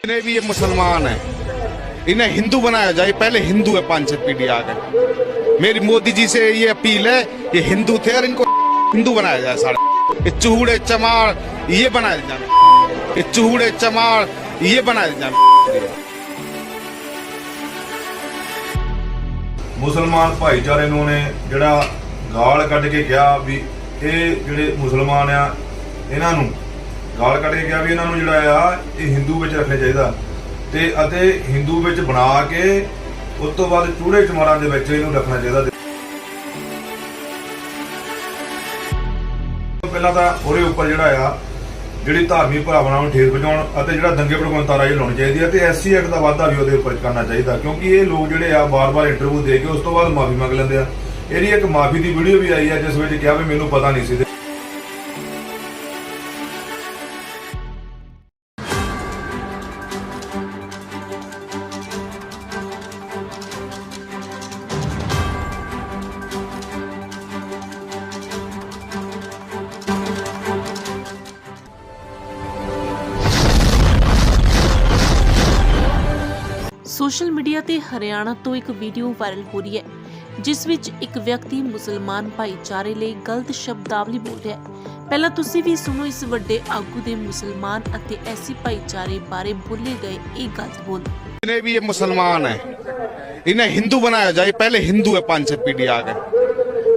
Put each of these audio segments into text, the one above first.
जितने भी ये मुसलमान हैं इन्हें हिंदू बनाया जाए पहले हिंदू है पांच छह पीढ़ी आगे मेरी मोदी जी से ये अपील है ये हिंदू थे और इनको हिंदू बनाया जाए सारे ये चूहड़े चमार ये बनाए जाए ये चूहड़े चमार ये बनाए जाए ਮੁਸਲਮਾਨ ਭਾਈਚਾਰੇ ਨੂੰ ਨੇ ਜਿਹੜਾ ਗਾਲ ਕੱਢ ਕੇ ਕਿਹਾ ਵੀ ਇਹ ਜਿਹੜੇ ਮੁਸਲਮਾਨ ਆ ਇਹਨਾਂ ਨੂੰ ਗਾਲ ਕੱਢ ਕੇ ਕਿਹਾ ਵੀ ਇਹਨਾਂ ਨੂੰ ਜਿਹੜਾ ਆ, ਇਹ ਹਿੰਦੂ ਵਿੱਚ ਰੱਖਣਾ ਚਾਹੀਦਾ। ਤੇ ਅਤੇ ਹਿੰਦੂ ਵਿੱਚ ਬਣਾ ਕੇ ਉਸ ਤੋਂ ਬਾਅਦ ਚੂੜੇ ਚਮਾਰਾਂ ਦੇ ਵਿੱਚ ਇਹਨੂੰ ਰੱਖਣਾ ਚਾਹੀਦਾ। ਪਹਿਲਾਂ ਤਾਂ ਉਹਦੇ ਉੱਪਰ ਜਿਹੜਾ ਆ, ਜਿਹੜੀ ਧਾਰਮਿਕ ਭਾਵਨਾ ਨੂੰ ਠੇਸ ਪਹੁੰਚਾਉਣ ਅਤੇ ਜਿਹੜਾ ਦੰਗੇ ਭੜਕਾਉਣ ਰਾਜ ਲਾਉਣੀ ਚਾਹੀਦੀ ਹੈ ਤੇ ਐਸਸੀ ਐਕਟ ਦਾ ਵਾਅਦਾ ਵੀ ਉਹਦੇ ਉੱਪਰ ਕਰਨਾ ਚਾਹੀਦਾ, ਕਿਉਂਕਿ ਇਹ ਲੋਕ ਜਿਹੜੇ ਆ ਬਾਰ-ਬਾਰ ਇੰਟਰਵਿਊ ਦੇ ਕੇ ਉਸ ਤੋਂ ਬਾਅਦ ਮਾਫੀ ਮੰਗ ਲੈਂਦੇ ਆ। ਇਹਦੀ ਇੱਕ ਮਾਫੀ ਦੀ ਵੀਡੀਓ ਵੀ ਆਈ ਹੈ ਜਿਸ ਵਿੱਚ ਕਿਹਾ ਵੀ ਮੈਨੂੰ ਪਤਾ ਨਹੀਂ ਸੀ। ਸੋਸ਼ਲ ਮੀਡੀਆ ਤੇ ਹਰਿਆਣਾ ਤੋਂ ਇੱਕ ਵੀਡੀਓ ਵਾਇਰਲ ਹੋ ਰਹੀ ਹੈ ਜਿਸ ਵਿੱਚ ਇੱਕ ਵਿਅਕਤੀ ਮੁਸਲਮਾਨ ਭਾਈਚਾਰੇ ਲਈ ਗਲਤ ਸ਼ਬਦਾਵਲੀ ਬੋਲ ਰਿਹਾ ਹੈ ਪਹਿਲਾਂ ਤੁਸੀਂ ਵੀ ਸੁਣੋ ਇਸ ਵੱਡੇ ਆਗੂ ਦੇ ਮੁਸਲਮਾਨ ਅਤੇ ਐਸੀ ਭਾਈਚਾਰੇ ਬਾਰੇ ਬੋਲੇ ਗਏ ਇਹ ਗਲਤ ਬੋਲ जितने भी ये मुसलमान हैं इन्हें हिंदू बनाया जाए पहले हिंदू है पांच छह पीढ़ी आगे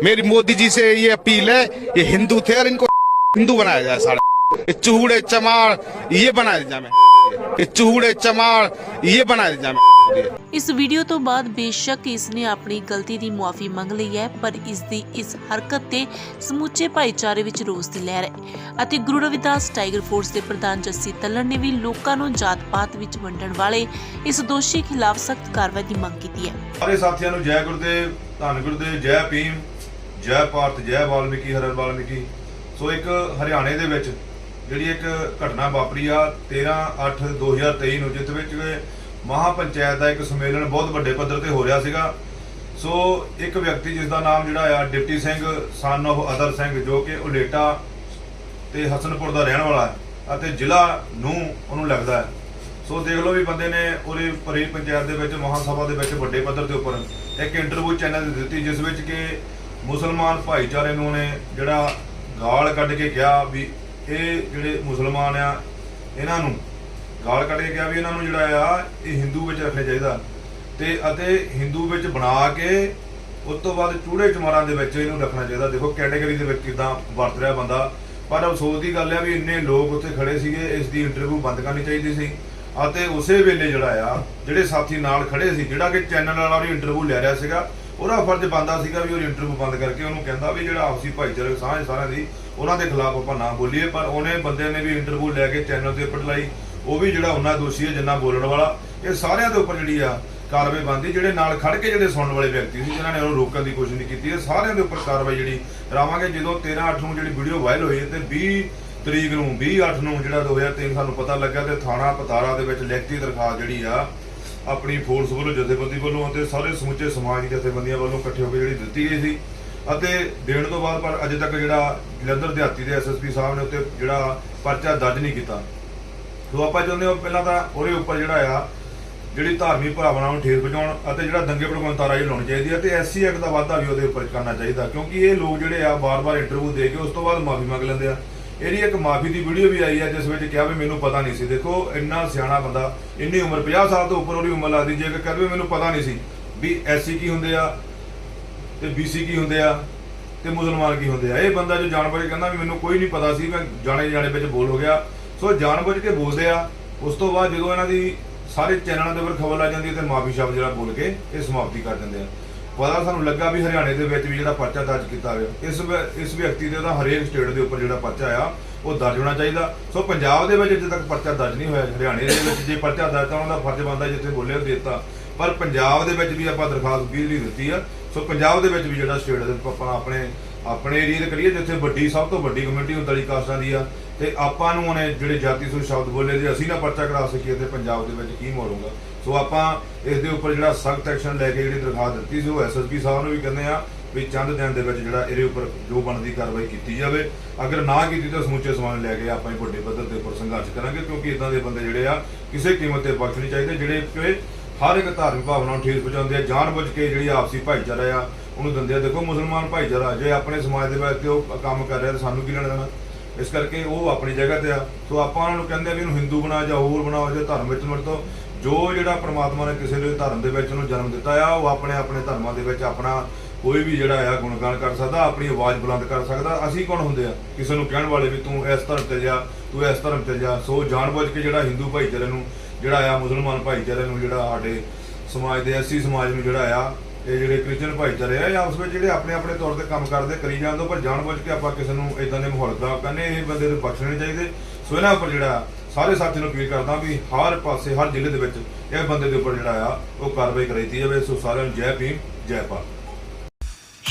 मेरी मोदी जी से ये अपील है ये हिंदू थे और इनको हिंदू बनाया जाए सारे ये चूहड़े चमार ये बनाए जाए ये चूहड़े चमार ये बनाए जाए ਇਸ ਵੀਡੀਓ ਤੋਂ ਬਾਅਦ ਬੇਸ਼ੱਕ ਇਸ ਨੇ ਆਪਣੀ ਗਲਤੀ ਦੀ ਮੁਆਫੀ ਮੰਗ ਲਈ ਹੈ ਪਰ ਇਸ ਦੀ ਇਸ ਹਰਕਤ ਤੇ ਸਮੁੱਚੇ ਭਾਈਚਾਰੇ ਵਿੱਚ ਰੋਸ ਦੀ ਲਹਿਰ ਹੈ ਅਤੇ ਗੁਰੂ ਰਵਿਦਾਸ ਟਾਈਗਰ ਫੋਰਸ ਦੇ ਪ੍ਰਧਾਨ ਜੱਸੀ ਤੱਲਣ ਨੇ ਵੀ ਲੋਕਾਂ ਨੂੰ ਜਾਤ-ਪਾਤ ਵਿੱਚ ਵੰਡਣ ਵਾਲੇ ਇਸ ਦੋਸ਼ੀ ਖਿਲਾਫ ਸਖਤ ਕਾਰਵਾਈ ਦੀ ਮੰਗ ਕੀਤੀ ਹੈ ਸਾਰੇ ਸਾਥੀਆਂ ਨੂੰ ਜੈ ਗੁਰਦੇਵ ਧੰਨ ਗੁਰਦੇਵ ਜੈ ਭੀਮ ਜੈ ਭਾਰਤ ਜੈ ਵਾਲਮੀਕੀ ਹਰਿ ਵਾਲਮੀਕੀ ਸੋ ਇੱਕ ਹਰਿਆਣੇ ਦੇ ਵਿੱਚ ਜਿਹੜੀ ਇੱਕ ਘਟਨਾ ਵਾਪਰੀ ਆ 13 8 2023 ਨੂੰ ਜਿਸ ਵਿੱਚ ਮਹਾ ਪੰਚਾਇਤ ਦਾ ਇੱਕ ਸੰਮੇਲਨ ਬਹੁਤ ਵੱਡੇ ਪੱਧਰ ਤੇ ਹੋ ਰਿਹਾ ਸੀਗਾ। ਸੋ ਇੱਕ ਵਿਅਕਤੀ ਜਿਸ ਦਾ ਨਾਮ ਜਿਹੜਾ ਆ, ਡਿਪਟੀ ਸਿੰਘ ਸਨ of ਅਦਰ ਸਿੰਘ, ਜੋ ਕਿ ਉਲੇਟਾ ਤੇ ਹਸਨਪੁਰ ਦਾ ਰਹਿਣ ਵਾਲਾ ਹੈ ਅਤੇ ਜ਼ਿਲ੍ਹਾ ਨੂੰ ਉਹਨੂੰ ਲੱਗਦਾ ਹੈ। ਸੋ ਦੇਖ ਲਓ ਵੀ ਬੰਦੇ ਨੇ ਉਹਦੇ ਪਰੇ ਪੰਚਾਇਤ ਦੇ ਵਿੱਚ ਮਹਾਂ ਸਭਾ ਦੇ ਵਿੱਚ ਵੱਡੇ ਪੱਧਰ ਦੇ ਉੱਪਰ ਇੱਕ ਇੰਟਰਵਿਊ ਚੈਨਲ ਤੇ ਦਿੱਤੀ, ਜਿਸ ਵਿੱਚ ਕਿ ਮੁਸਲਮਾਨ ਭਾਈਚਾਰੇ ਨੂੰ ਨੇ ਜਿਹੜਾ ਗਾਲ ਕੱਢ ਕੇ ਕਿਹਾ ਵੀ ਇਹ ਜਿਹੜੇ ਮੁਸਲਮਾਨ ਆ, ਇਹਨਾਂ ਨੂੰ ਗਾਲ ਕੱਢ ਕੇ ਕਿਹਾ ਵੀ ਇਹਨਾਂ ਨੂੰ ਜਿਹੜਾ ਆ, ਇਹ ਹਿੰਦੂ ਵਿੱਚ ਰੱਖਣਾ ਚਾਹੀਦਾ। ਤੇ ਅਤੇ ਹਿੰਦੂ ਵਿੱਚ ਬਣਾ ਕੇ ਉਸ ਤੋਂ ਬਾਅਦ ਚੂੜੇ ਚਮਾਰਾਂ ਦੇ ਵਿੱਚ ਇਹਨੂੰ ਰੱਖਣਾ ਚਾਹੀਦਾ। ਦੇਖੋ ਕੈਟਾਗਰੀ ਦੇ ਵਿੱਚ ਕਿਦਾਂ ਵਰਤ ਰਿਹਾ ਬੰਦਾ। ਪਰ ਅਫਸੋਸ ਦੀ ਗੱਲ ਹੈ ਵੀ ਇੰਨੇ ਲੋਕ ਉੱਥੇ ਖੜੇ ਸੀਗੇ, ਇਸ ਦੀ ਇੰਟਰਵਿਊ ਬੰਦ ਕਰਨੀ ਚਾਹੀਦੀ ਸੀ। ਅਤੇ ਉਸੇ ਵੇਲੇ ਜਿਹੜਾ ਆ, ਜਿਹੜੇ ਸਾਥੀ ਨਾਲ ਖੜੇ ਸੀ, ਜਿਹੜਾ ਕਿ ਚੈਨਲ ਵਾਲਾ ਵੀ ਇੰਟਰਵਿਊ ਲੈ ਰਿਹਾ ਸੀਗਾ ਉਹਦਾ ਫਰਜ਼ ਬੰਦਾ ਸੀਗਾ ਵੀ ਉਹਦੀ ਇੰਟਰਵਿਊ ਬੰਦ ਕਰਕੇ ਉਹਨੂੰ ਕਹਿੰਦਾ ਵੀ ਜਿਹੜਾ ਆਪਸੀ ਭਾਈਚਾਰਕ ਸਾਂਝ ਸਾਰਿਆਂ ਦੀ, ਉਹਨਾਂ ਦੇ ਖਿਲਾਫ ਆਪਾਂ ਨਾ ਬੋਲੀਏ। ਪਰ ਉਹਨੇ ਬੰਦੇ ਨੇ ਵੀ ਇੰਟਰਵਿਊ ਲੈ ਕੇ ਚੈਨਲ ਤੇ ਉੱਪਰ ਲਾਈ। ਉਹ ਵੀ ਜਿਹੜਾ ਉਹਨਾਂ ਦੋਸ਼ੀ ਹੈ, ਜਿੰਨਾ ਬੋਲਣ ਵਾਲਾ, ਇਹ ਸਾਰਿਆਂ ਦੇ ਉੱਪਰ ਜਿਹੜੀ ਆ ਕਾਰਵਾਈ ਬੰਦੀ ਜਿਹੜੇ ਨਾਲ ਖੜ ਕੇ ਜਿਹੜੇ ਸੁਣਨ ਵਾਲੇ ਵਿਅਕਤੀ ਸੀ, ਜਿਨ੍ਹਾਂ ਨੇ ਉਹਨੂੰ ਰੋਕਣ ਦੀ ਕੋਸ਼ਿਸ਼ ਨਹੀਂ ਕੀਤੀ, ਇਹ ਸਾਰਿਆਂ ਦੇ ਉੱਪਰ ਕਾਰਵਾਈ ਜਿਹੜੀ ਕਰਾਵਾਂਗੇ ਜਦੋਂ 13 8 ਨੂੰ ਜਿਹੜੀ ਵੀਡੀਓ ਵਾਇਰਲ ਹੋਈ ਹੈ ਤੇ 20 ਤਰੀਕ ਨੂੰ 20 8 ਨੂੰ ਜਿਹੜਾ 2003 ਸਾਨੂੰ ਪਤਾ ਲੱਗਾ ਤੇ ਥਾਣਾ ਪਤਾਰਾ ਦੇ ਵਿੱਚ ਲਿਖਤੀ ਦਰਖਾਸਤ ਜਿਹੜੀ ਆ ਆਪਣੀ ਫੋਰਸ ਵੱਲੋਂ, ਜਥੇਬੰਦੀ ਵੱਲੋਂ ਅਤੇ ਸਾਰੇ ਸਮੁੱਚੇ ਸਮਾਜ ਦੀ ਜਥੇਬੰਦੀਆਂ ਵੱਲੋਂ ਇਕੱਠੇ ਹੋ ਕੇ ਜਿਹੜੀ ਦਿੱਤੀ ਗਈ ਸੀ। ਅਤੇ ਦੇਣ ਤੋਂ ਬਾਅਦ ਪਰ ਅਜੇ ਤੱਕ ਜਿਹੜਾ ਜਲੰਧਰ ਦਿਹਾਤੀ ਦੇ ਐਸਐਸਪੀ ਸਾਹਿਬ ਨੇ ਉੱਤੇ ਜਿਹੜਾ ਪਰਚਾ ਦਰਜ ਨਹੀਂ ਕੀਤਾ। ਸੋ ਆਪਾਂ ਚਾਹੁੰਦੇ ਹਾਂ ਪਹਿਲਾਂ ਤਾਂ ਉਹਦੇ ਉੱਪਰ ਜਿਹੜਾ ਆ, ਜਿਹੜੀ ਧਾਰਮਿਕ ਭਾਵਨਾ ਨੂੰ ਠੇਸ ਪਹੁੰਚਾਉਣ ਅਤੇ ਜਿਹੜਾ ਦੰਗੇ ਭੜਕਾਉਣ ਤਾਰਾਈ ਲਾਉਣੀ ਚਾਹੀਦੀ ਹੈ ਤੇ ਐਸਸੀ ਐਕਟ ਦਾ ਵਾਅਦਾ ਵੀ ਉਹਦੇ ਉੱਪਰ ਕਰਨਾ ਚਾਹੀਦਾ। ਕਿਉਂਕਿ ਇਹ ਲੋਕ ਜਿਹੜੇ ਆ ਬਾਰ-ਬਾਰ ਇੰਟਰਵਿਊ ਦੇ ਕੇ ਉਸ ਤੋਂ ਬਾਅਦ ਮਾਫੀ ਮੰਗ ਲੈਂਦੇ ਆ। ਇਹਦੀ ਇੱਕ ਮਾਫੀ ਦੀ ਵੀਡੀਓ ਵੀ ਆਈ ਹੈ, ਜਿਸ ਵਿੱਚ ਕਿਹਾ ਵੀ ਮੈਨੂੰ ਪਤਾ ਨਹੀਂ ਸੀ। ਦੇਖੋ, ਇੰਨਾ ਸਿਆਣਾ ਬੰਦਾ, ਇੰਨੀ ਉਮਰ 50 ਸਾਲ ਤੋਂ ਉੱਪਰ ਉਹਦੀ ਉਮਰ ਲੱਗਦੀ ਜੇ ਕਿ ਕਹੇ ਵੀ ਮੈਨੂੰ ਪਤਾ ਨਹੀਂ ਸੀ ਵੀ ਐਸਸੀ ਕੀ ਹੁੰਦੇ ਆ ਤੇ ਬੀਸੀ ਕੀ ਹੁੰਦੇ ਆ ਤੇ ਮੁਸਲਮਾਨ ਕੀ ਹੁੰਦੇ ਆ। ਇਹ ਬੰਦਾ ਜੋ ਜਾਣਬੁੱਝ ਕੇ ਕਹਿੰਦਾ ਵੀ ਮੈਨੂੰ ਕੋਈ ਨਹੀਂ ਪਤਾ ਸੀ, ਮੈਂ ਜਾਣੇ ਜਾਣੇ ਵਿੱਚ ਬੋਲ ਹੋ ਗਿਆ। ਸੋ ਜਾਣਬੁੱਝ ਕੇ ਬੋਲਦੇ ਆ, ਉਸ ਤੋਂ ਬਾਅਦ ਜਦੋਂ ਇਹਨਾਂ ਦੀ ਸਾਰੇ ਚੈਨਲਾਂ ਦੇ ਉੱਪਰ ਖਬਰ ਲੱਗ ਜਾਂਦੀ ਹੈ ਤੇ ਮਾਫੀ ਸ਼ਬਦ ਜਿਹੜਾ ਬੋਲ ਕੇ ਇਹ ਸਮਾਪਤੀ ਕਰ ਦਿੰਦੇ ਆ। ਪਤਾ ਸਾਨੂੰ ਲੱਗਾ ਵੀ ਹਰਿਆਣੇ ਦੇ ਵਿੱਚ ਵੀ ਜਿਹੜਾ ਪਰਚਾ ਦਰਜ ਕੀਤਾ ਗਿਆ ਇਸ ਵਿ- ਇਸ ਵਿਅਕਤੀ ਦੇ ਉਹਦਾ ਹਰੇਕ ਸਟੇਟ ਦੇ ਉੱਪਰ ਜਿਹੜਾ ਪਰਚਾ ਆ, ਉਹ ਦਰਜ ਹੋਣਾ ਚਾਹੀਦਾ। ਸੋ ਪੰਜਾਬ ਦੇ ਵਿੱਚ ਅਜੇ ਤੱਕ ਪਰਚਾ ਦਰਜ ਨਹੀਂ ਹੋਇਆ, ਹਰਿਆਣੇ ਦੇ ਵਿੱਚ ਜੇ ਪਰਚਾ ਦਰਜ ਤਾਂ ਉਹਨਾਂ ਦਾ ਫਰਜ਼ ਬਣਦਾ ਜਿੱਥੇ ਬੋਲੇ ਉਹ ਦਿੱਤਾ। ਪਰ ਪੰਜਾਬ ਦੇ ਵਿੱਚ ਵੀ ਆਪਾਂ ਦਰਖਾਸਤ ਬਿਜਲੀ ਦਿੱਤੀ ਆ। ਸੋ ਪੰਜਾਬ ਦੇ ਵਿੱਚ ਵੀ ਜਿਹੜਾ ਸਟੇਟ ਦੇ ਆਪਾਂ ਆਪਣੇ ਆਪਣੇ ਏਰੀਆ ਦੇ ਕਰੀਏ ਜਿੱਥੇ ਵੱਡੀ, ਸਭ ਤੋਂ ਵੱਡੀ ਕਮੇਟੀ ਹੁੰਦੀ ਕਾਸਟਾਂ ਦੀ ਆ, ਤੇ ਆਪਾਂ ਨੂੰ ਉਹਨੇ ਜਿਹੜੇ ਜਾਤੀ ਸੁਰ ਸ਼ਬਦ ਬੋਲੇ ਜੇ ਅਸੀਂ ਨਾ ਪਰਚਾ ਕਰਾ ਸਕੀਏ ਤੇ ਪੰਜਾਬ ਦੇ ਵਿੱਚ ਕੀ ਮੋੜੂਗਾ ਸੋ ਆਪਾਂ ਇਸ ਦੇ ਉੱਪਰ ਜਿਹੜਾ ਸਖਤ ਐਕਸ਼ਨ ਲੈ ਕੇ ਜਿਹੜੀ ਦਰਖਾਸਤ ਦਿੱਤੀ ਸੀ, ਉਹ ਐਸਐਸਪੀ ਸਾਹਿਬ ਨੂੰ ਵੀ ਕਹਿੰਦੇ ਆ ਵੀ ਚੰਦ ਦਿਨ ਦੇ ਵਿੱਚ ਜਿਹੜਾ ਇਹਦੇ ਉੱਪਰ ਜੋ ਬਣਦੀ ਕਾਰਵਾਈ ਕੀਤੀ ਜਾਵੇ। ਅਗਰ ਨਾ ਕੀਤੀ ਤਾਂ ਸਮੁੱਚੇ ਸਮਾਨ ਲੈ ਕੇ ਆਪਾਂ ਹੀ ਵੱਡੇ ਪੱਧਰ ਦੇ ਉੱਪਰ ਸੰਘਰਸ਼ ਕਰਾਂਗੇ, ਕਿਉਂਕਿ ਇਦਾਂ ਦੇ ਬੰਦੇ ਜਿਹੜੇ ਆ, ਕਿਸੇ ਕੀਮਤ ਤੇ ਬਖਸ਼ ਨਹੀਂ ਚਾਹੀਦੇ, ਜਿਹੜੇ ਕਿ ਹਰ ਇੱਕ ਧਾਰਮਿਕ ਭਾਵਨਾ ਨੂੰ ਠੇਸ ਪਹੁੰਚਾਉਂਦੇ ਆ ਜਾਣਬੁੱਝ ਕੇ ਜਿਹੜੀ ਆਪਸੀ ਭਾਈਚਾਰਾ ਆ, ਉਹਨੂੰ ਦਿੰਦੇ ਆ, ਦੇਖੋ ਮੁਸਲਮਾਨ ਭਾਈਚਾਰਾ, ਜੇ ਆਪਣੇ ਸਮਾਜ ਦੇ ਵਿੱਚ ਉਹ ਕੰਮ ਕਰ ਰਿਹਾ, ਤਾਂ ਸਾਨੂੰ ਕੀ ਲੈਣਾ ਦੇਣਾ? ਇਸ ਕਰਕੇ ਉਹ ਆਪਣੀ ਜਗ੍ਹਾ ਤੇ ਆ। ਸੋ ਆਪਾਂ ਉਹਨਾਂ ਨੂੰ ਕਹਿੰਦੇ ਆ ਵੀ ਇਹਨੂੰ ਹਿੰਦੂ ਬਣਾਓ ਜਾਂ ਹੋਰ ਬਣਾਓ, ਜਾਂ ਧਰਮ ਵਿੱਚ ਵਰਤੋ ਜੋ ਜਿਹੜਾ ਪ੍ਰਮਾਤਮਾ ਨੇ ਕਿਸੇ ਦੇ ਧਰਮ ਦੇ ਵਿੱਚ ਉਹਨੂੰ ਜਨਮ ਦਿੱਤਾ ਆ, ਉਹ ਆਪਣੇ ਆਪਣੇ ਧਰਮਾਂ ਦੇ ਵਿੱਚ ਆਪਣਾ ਕੋਈ ਵੀ ਜਿਹੜਾ ਆ ਗੁਣਗਾਨ ਕਰ ਸਕਦਾ, ਆਪਣੀ ਆਵਾਜ਼ ਬੁਲੰਦ ਕਰ ਸਕਦਾ। ਅਸੀਂ ਕੌਣ ਹੁੰਦੇ ਆ? ਕਿਸੇ ਨੂੰ ਕਹਿਣ ਵਾਲੇ ਵੀ ਤੂੰ ਇਸ ਧਰਮ ਤੇ ਜਾ, ਤੂੰ ਇਸ ਧਰਮ ਤੇ ਜਾ। ਸੋ ਜਾਣਬੁੱਝ ਕੇ ਜਿਹੜਾ ਹਿੰਦੂ ਭਾਈਚਾਰੇ ਨੂੰ ਜਿਹੜਾ ਆ ਮੁਸਲਮਾਨ ਭਾਈਚਾਰੇ ਨੂੰ ਜਿਹੜਾ ਸਾਡੇ ਸਮਾਜ ਦੇ ਐਸੀ ਸਮਾਜ ਨੂੰ ਜਿਹੜਾ ਆ ਇਹ ਜਿਹੜੇ ਕ੍ਰਿਸਚੀਅਨ ਭਾਈਚਾਰੇ ਆ ਜਾਂ ਉਸ ਵਿੱਚ ਜਿਹੜੇ ਆਪਣੇ ਆਪਣੇ ਤੌਰ ਤੇ ਕੰਮ ਕਰਦੇ ਕਰੀ ਜਾਂਦੇ ਹੋ, ਪਰ ਜਾਣਬੁੱਝ ਕੇ ਆਪਾਂ ਕਿਸੇ ਨੂੰ ਇਦਾਂ ਦੇ ਮਾਹੌਲ ਖਰਾਬ ਕਰਨੇ ਇਹ ਬੰਦੇ ਨੂੰ ਬਖਸ਼ਣੇ ਨਹੀਂ ਚਾਹੀਦੇ। ਸੋ ਇਹਨਾਂ ਉੱਪਰ ਜਿਹੜਾ ਸਾਰੇ ਸਾਥੀ ਨੂੰ ਅਪੀਲ ਕਰਦਾ ਵੀ ਹਰ ਪਾਸੇ ਹਰ ਜ਼ਿਲ੍ਹੇ ਦੇ ਵਿੱਚ ਇਹ ਬੰਦੇ ਦੇ ਉੱਪਰ ਜਿਹੜਾ ਆ ਉਹ ਕਾਰਵਾਈ ਕਰਾਈ ਜਾਵੇ। ਸੋ ਸਾਰਿਆਂ ਨੂੰ ਜੈ ਭੀਮ ਜੈ ਭਾਰਤ।